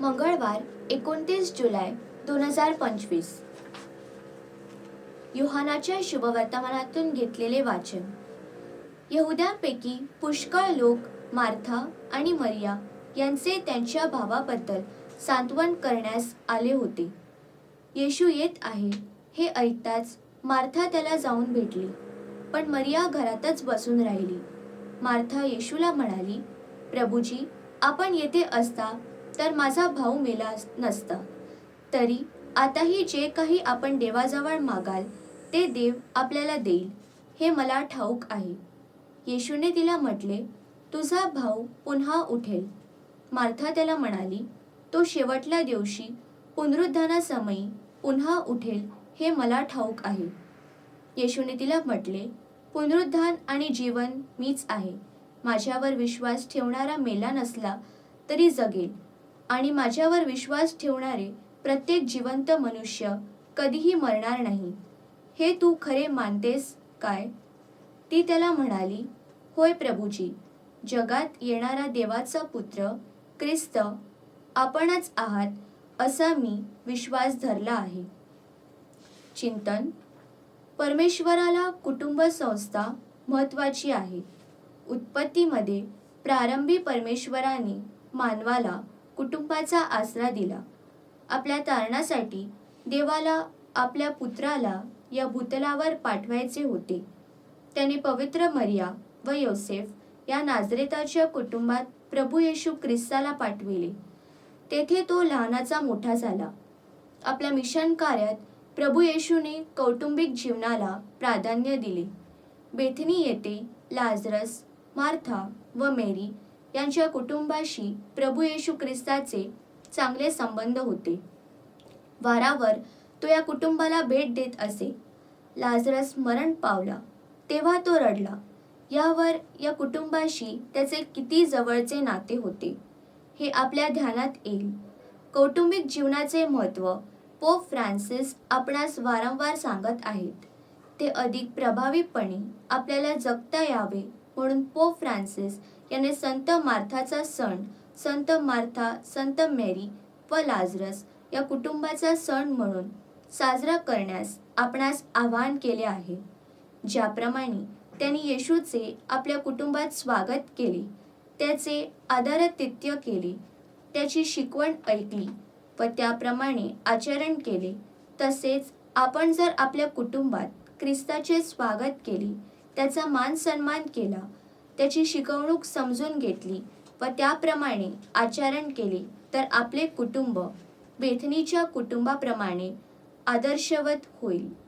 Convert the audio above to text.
मंगळवार एकोणतीस जुलै दोन हजार पंचवीस. युहानाच्या शुभवर्तमानातून घेतलेले वाचन. यहुद्यांपैकी पुष्कळ लोक मार्था आणि मरिया यांचे त्यांच्या भावाबद्दल सांत्वन करण्यास आले होते. येशू येत आहे हे ऐकताच मार्था त्याला जाऊन भेटली पण मरिया घरातच बसून राहिली. मार्था येशूला म्हणाली प्रभूजी आपण येथे असता तर माझा भाऊ मेला अस- नसता. तरी आताही जे काही आपण देवाजवळ मागाल ते देव आपल्याला देईल हे मला ठाऊक आहे. येशूने तिला म्हटले तुझा भाऊ पुन्हा उठेल. मार्था त्याला म्हणाली तो शेवटल्या दिवशी पुनरुद्धानासमयी पुन्हा उठेल हे मला ठाऊक आहे. येशूने तिला म्हटले पुनरुद्धान आणि जीवन मीच आहे. माझ्यावर विश्वास ठेवणारा मेला नसला तरी जगेल. आणि माझ्यावर विश्वास ठेवणारे प्रत्येक जिवंत मनुष्य कधीही मरणार नाही. हे तू खरे मानतेस काय? ती त्याला म्हणाली होय प्रभूजी जगात येणारा देवाचा पुत्र ख्रिस्त आपणच आहात असा मी विश्वास धरला आहे. चिंतन. परमेश्वराला कुटुंब संस्था महत्त्वाची आहे. उत्पत्तीमध्ये प्रारंभी परमेश्वराने मानवाला कुटुंबाचा आसरा दिला. आपल्या तारणासाठी देवाला आपल्या पुत्राला या भूतलावर पाठवायचे होते. त्याने पवित्र मरिया व योसेफ या नाजरेताच्या कुटुंबात प्रभू येशू ख्रिस्ताला पाठविले. तेथे तो लहानाचा मोठा झाला. आपल्या मिशन कार्यात प्रभू येशूने कौटुंबिक जीवनाला प्राधान्य दिले. बेथनी येथे लाजरस मार्था व मेरी यांच्या कुटुंबाशी प्रभू येशू ख्रिस्ताचे चांगले संबंध होते. वारावर तो या कुटुंबाला भेट देत असे. लाजरस मरण पावला. तेव्हा तो रडला. यावर या कुटुंबाशी त्याचे किती जवळचे नाते होते. हे आपल्या ध्यानात येईल. कौटुंबिक जीवनाचे महत्त्व पोप फ्रान्सिस आपणास वारंवार सांगत आहेत. ते अधिक प्रभावीपणे आपल्याला जगता यावे. म्हणून पोप फ्रान्सिस याने संत मार्थाचा सण संत मार्था संत मेरी व लाजरस या कुटुंबाचा सण म्हणून साजरा करण्यास आपणास आवाहन केले आहे. ज्याप्रमाणे त्यांनी येशूचे आपल्या कुटुंबात स्वागत केले त्याचे आदरातिथ्य केले त्याची शिकवण ऐकली व त्याप्रमाणे आचरण केले तसेच आपण जर आपल्या कुटुंबात ख्रिस्ताचे स्वागत केले त्याचा मान सन्मान केला. त्याची शिकवणूक समजून घेतली व त्याप्रमाणे आचरण केले. तर आपले कुटुंब बेथनीच्या कुटुंबाप्रमाणे आदर्शवत होईल.